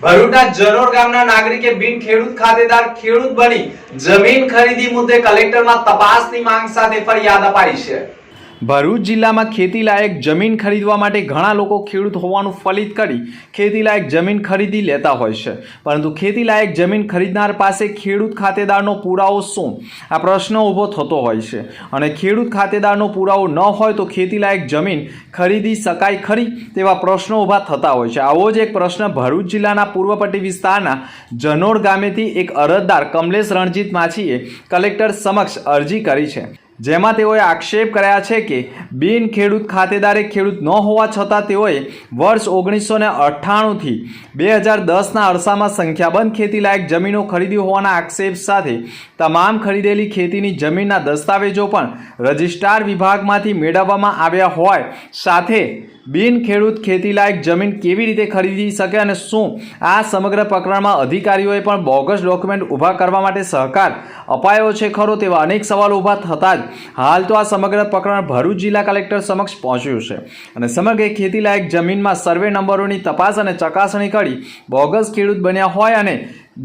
ભરૂચના જનોર ગામના નાગરિકે બિન ખેડૂત ખાતેદાર ખેડૂત બની જમીન ખરીદી મુદ્દે કલેક્ટરમાં તપાસની માંગ સાથે ફરિયાદ અપાઈ છે. ભરૂચ જિલ્લામાં ખેતી લાયક જમીન ખરીદવા માટે ઘણા લોકો ખેડૂત હોવાનું ફલિત કરી ખેતી લાયક જમીન ખરીદી લેતા હોય છે. પરંતુ ખેતી લાયક જમીન ખરીદનાર પાસે ખેડૂત ખાતેદારનો પુરાવો શું? આ પ્રશ્ન ઊભો થતો હોય છે. અને ખેડૂત ખાતેદારનો પુરાવો ન હોય તો ખેતી લાયક જમીન ખરીદી શકાય ખરી? તેવા પ્રશ્નો ઊભા થતા હોય છે. આવો જ એક પ્રશ્ન ભરૂચ જિલ્લાના પૂર્વપટ્ટી વિસ્તારના જનોડ ગામેથી એક અરજદાર કમલેશ રણજીત માછીએ કલેક્ટર સમક્ષ અરજી કરી છે. જેમાં તેઓએ આક્ષેપ કર્યા છે કે બિન ખેડૂત ખાતેદારે ખેડૂત ન હોવા છતાં તેઓએ વર્ષ ઓગણીસો ને અઠ્ઠાણુંથી બે હજાર દસના અરસામાં સંખ્યાબંધ ખેતીલાયક જમીનો ખરીદી હોવાના આક્ષેપ સાથે તમામ ખરીદેલી ખેતીની જમીનના દસ્તાવેજો પણ રજિસ્ટ્રાર વિભાગમાંથી મેળવવામાં આવ્યા હોય સાથે બિન ખેડૂત ખેતીલાયક જમીન કેવી રીતે ખરીદી શકે અને શું? આ સમગ્ર પ્રકરણમાં અધિકારીઓએ પણ બોગસ ડોક્યુમેન્ટ ઊભા કરવા માટે સહકાર અપાયો છે ખરો તેવા અનેક સવાલો ઊભા થતાં જ હાલ તો આ સમગ્ર પ્રકરણ ભરૂચ જિલ્લા કલેક્ટર સમક્ષ પહોંચ્યું છે. અને સમગ્ર ખેતીલાયક જમીનમાં સર્વે નંબરોની તપાસ અને ચકાસણી કરી બોગસ ખેડૂત બન્યા હોય અને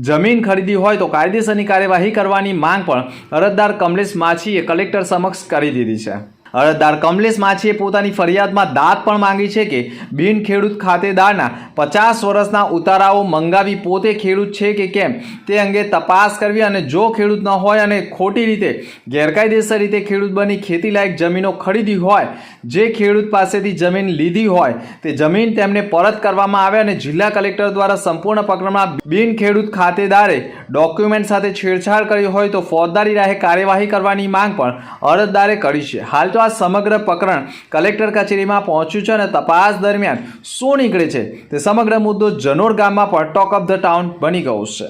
જમીન ખરીદી હોય તો કાયદેસરની કાર્યવાહી કરવાની માંગ પણ અરજદાર કમલેશ માછીએ કલેક્ટર સમક્ષ કરી દીધી છે. અરજદાર કમલેશ માછીએ પોતાની ફરિયાદમાં દાદ પણ માંગી છે કે બિન ખેડૂત ખાતેદારના પચાસ વર્ષના ઉતારાઓ મંગાવી પોતે ખેડૂત છે કે કેમ તે અંગે તપાસ કરવી અને જો ખેડૂત ન હોય અને ખોટી રીતે, ગેરકાયદેસર રીતે ખેડૂત બની ખેતીલાયક જમીનો ખરીદી હોય, જે ખેડૂત પાસેથી જમીન લીધી હોય, તે જમીન તેમને પરત કરવામાં આવે અને જિલ્લા કલેક્ટર દ્વારા સંપૂર્ણ પ્રકરણમાં બિન ખેડૂત ખાતેદારે ડોક્યુમેન્ટ સાથે છેડછાડ કરી હોય તો ફોજદારી રાહે કાર્યવાહી કરવાની માંગ પણ અરજદારે કરી છે. હાલ તો આ સમગ્ર પ્રકરણ કલેક્ટર કચેરીમાં પહોંચ્યું છે અને તપાસ દરમિયાન શું નીકળે છે તે સમગ્ર મુદ્દો જનોર ગામમાં પણ ટોક ઓફ ધ ટાઉન બની ગયો છે.